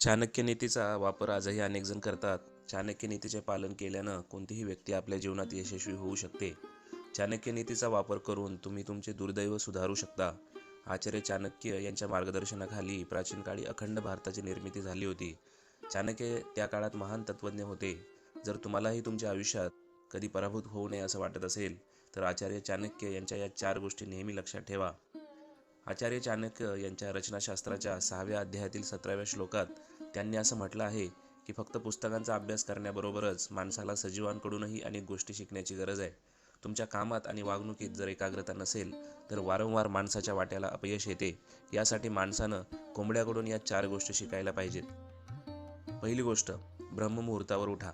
चाणक्य नीतीचा वापर आजही अनेक जण करतात. चाणक्य नीतीचे पालन केल्यानं कोणतीही व्यक्ती आपल्या जीवनात यशस्वी होऊ शकते. चाणक्य नीतीचा वापर करून तुम्ही तुमचे दुर्दैव सुधारू शकता. आचार्य चाणक्य यांच्या मार्गदर्शनाखाली प्राचीन काळी अखंड भारताची निर्मिती झाली होती. चाणक्य त्या काळात महान तत्त्वज्ञ होते. जर तुम्हालाही तुमच्या आयुष्यात कधी पराभूत होऊ नये असं वाटत असेल तर आचार्य चाणक्य यांच्या या चार गोष्टी नेहमी लक्षात ठेवा. आचार्य चाणक्य यांच्या रचनाशास्त्राच्या सहाव्या अध्यायातील सतराव्या श्लोकात त्यांनी असं म्हटलं आहे की फक्त पुस्तकांचा अभ्यास करण्याबरोबरच माणसाला सजीवांकडूनही अनेक गोष्टी शिकण्याची गरज आहे. तुमच्या कामात आणि वागणुकीत जर एकाग्रता नसेल तर वारंवार माणसाच्या वाट्याला अपयश येते. यासाठी माणसानं कोंबड्याकडून या चार गोष्टी शिकायला पाहिजेत. पहिली गोष्ट ब्रह्ममुहूर्तावर उठा.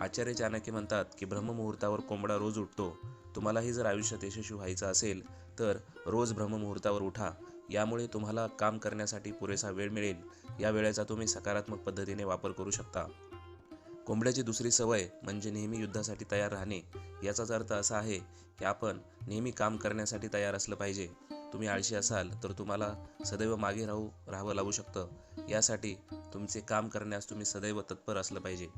आचार्य चाणक्य म्हणतात की ब्रह्ममुहूर्तावर कोंबडा रोज उठतो. तुम्हालाही जर आयुष्यात यशस्वी व्हायचं असेल तर रोज ब्रह्ममुहूर्तावर उठा. यामुळे तुम्हाला काम करण्यासाठी पुरेसा वेळ मिळेल. या वेळेचा तुम्ही सकारात्मक पद्धतीने वापर करू शकता. कोंबड्याची दुसरी सवय म्हणजे नेहमी युद्धासाठी तयार राहणे. याचाच अर्थ असा आहे की आपण नेहमी काम करण्यासाठी तयार असलं पाहिजे. तुम्ही आळशी असाल तर तुम्हाला सदैव मागे राहू राहावं लागू शकतं. यासाठी तुमचे काम करण्यास तुम्ही सदैव तत्पर असलं पाहिजे.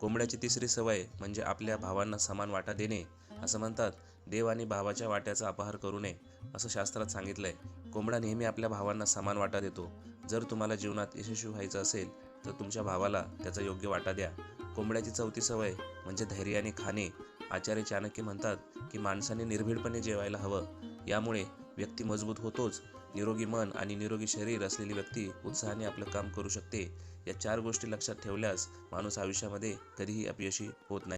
कोंबड्याची तिसरी सवय म्हणजे आपल्या भावांना समान वाटा देणे असं म्हणतात. देव आणि भावाच्या वाट्याचा अपहार करू नये असं शास्त्रात सांगितलंय. कोंबडा नेहमी आपल्या भावांना समान वाटा देतो. जर तुम्हाला जीवनात यशस्वी व्हायचं असेल तर तुमच्या भावाला त्याचा योग्य वाटा द्या. कोंबड्याची चौथी सवय म्हणजे धैर्याने खाणे. आचार्य चाणक्य म्हणतात की माणसाने निर्भीडपणे जेवायला हवं. यामुळे व्यक्ती मजबूत होतोच. निरोगी मन आणि निरोगी शरीर असलेली व्यक्ती उत्साहाने आपलं काम करू शकते. या चार गोष्टी लक्षात ठेवल्यास माणूस आयुष्यामध्ये कधीही अपयशी होत नाही.